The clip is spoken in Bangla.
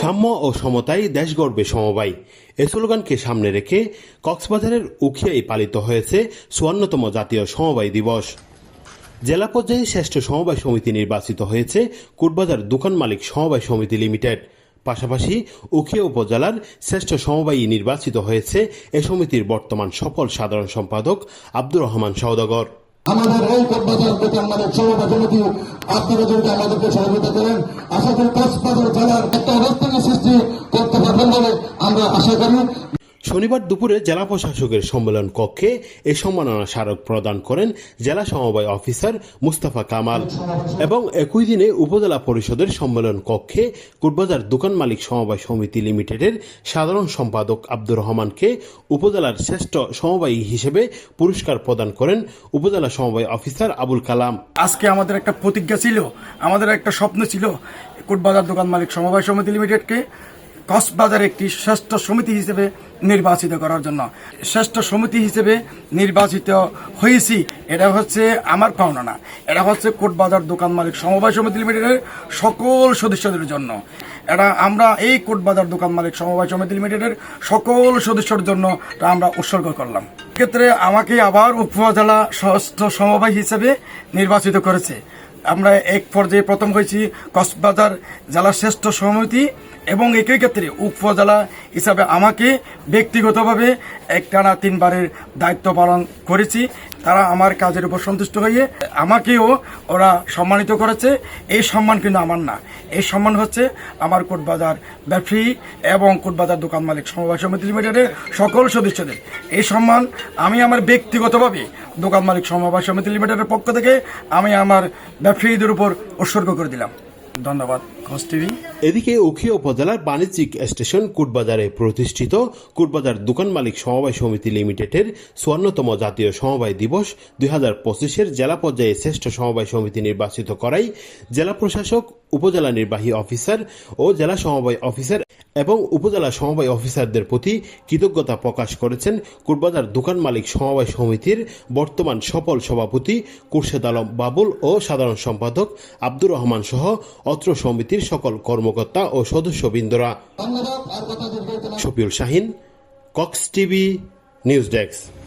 সাম্য ও সমতায় দেশ গর্বে সমবায়। এ স্লোগানকে সামনে রেখে কক্সবাজারের উখিয়ায় পালিত হয়েছে চুয়ান্নতম জাতীয় সমবায় দিবস। জেলা পর্যায়ে শ্রেষ্ঠ সমবায় সমিতি নির্বাচিত হয়েছে কুটবাজার দোকান মালিক সমবায় সমিতি লিমিটেড। পাশাপাশি উখিয়া উপজেলার শ্রেষ্ঠ সমবায়ী নির্বাচিত হয়েছে এ সমিতির বর্তমান সফল সাধারণ সম্পাদক আব্দুর রহমান সওদাগর। আমাদের এই কোটবাজার দোকান মালিক সভা সমিতি আপনারা যদি আমাদেরকে সহযোগিতা করেন, আশা করি কক্সবাজার জেলার একটা অবস্থানের সৃষ্টি করতে পারবেন বলে আমরা আশা করি। শনিবার দুপুরে জেলা প্রশাসকের সম্মেলন কক্ষে এ সম্মাননা স্মারক প্রদান করেন জেলা সমবায় অফিসার মুস্তাফা কামাল এবং একই দিনে উপজেলা পরিষদের সম্মেলন কক্ষে কুটবাজার দোকান মালিক সমবায় সমিতি লিমিটেডের সাধারণ সম্পাদক আব্দুর রহমানকে উপজেলার শ্রেষ্ঠ সমবায়ী হিসেবে পুরস্কার প্রদান করেন উপজেলা সমবায় অফিসার আবুল কালাম। আজকে আমাদের একটা প্রতিজ্ঞা ছিল, আমাদের একটা স্বপ্ন ছিল কোটবাজার দোকান মালিক সমবায় সমিতি লিমিটেডকে কক্সবাজার একটি শ্রেষ্ঠ সমিতি হিসেবে নির্বাচিত করার জন্য। শ্রেষ্ঠ সমিতি হিসেবে নির্বাচিত হয়েছি, এটা হচ্ছে আমার পাওনা। না এটা হচ্ছে কোটবাজার দোকান মালিক সমবায় সমিতি লিমিটেডের সকল সদস্যদের জন্য। এটা আমরা এই কোটবাজার দোকান মালিক সমবায় সমিতি লিমিটেডের সকল সদস্যর জন্য আমরা উৎসর্গ করলাম। ক্ষেত্রে আমাকে আবার উপজেলা ষষ্ঠ সমবায় হিসেবে নির্বাচিত করেছে। আমরা এক পর্যায়ে প্রথম হয়েছি কক্সবাজার জেলা শ্রেষ্ঠ সমিতি এবং একই ক্ষেত্রে উপজেলা হিসাবে আমাকে ব্যক্তিগতভাবে একটানা তিনবারের দায়িত্ব পালন করেছি। তারা আমার কাজের উপর সন্তুষ্ট হয়ে আমাকেও ওরা সম্মানিত করেছে। এই সম্মান কিন্তু আমার না। এই সম্মান হচ্ছে আমার কোটবাজার ব্যবসায়ী এবং কোটবাজার দোকান মালিক সমবায় সমিতি লিমিটেডের সকল সদস্যদের। এই সম্মান আমি আমার ব্যক্তিগতভাবে দোকান মালিক সমবায় সমিতি লিমিটেডের পক্ষ থেকে আমি আমার ব্যবসায়ীদের উপর উৎসর্গ করে দিলাম। ধন্যবাদ এদিকে উখিয়া উপজেলার বাণিজ্যিক স্টেশন কুটবাজারে প্রতিষ্ঠিত কুটবাজার দোকান মালিক সমবায় সমিতি লিমিটেডের চুয়ান্নতম জাতীয় সমবায় দিবস দুই হাজার পঁচিশের জেলা পর্যায়ে শ্রেষ্ঠ সমবায় সমিতি নির্বাচিত করাই জেলা প্রশাসক উপজেলা নির্বাহী অফিসার ও জেলা সমবায় অফিসার এবং উপজেলা সমবায় অফিসারদের প্রতি কৃতজ্ঞতা প্রকাশ করেছেন কুটবাজার দোকান মালিক সমবায় সমিতির বর্তমান সফল সভাপতি কুরশেদ আলম বাবুল ও সাধারণ সম্পাদক আব্দুর রহমান সহ অত্র সমিতির সকল কর্মকর্তা ও সদস্যবৃন্দরা। Shafiul Shahin Cox TV news desk.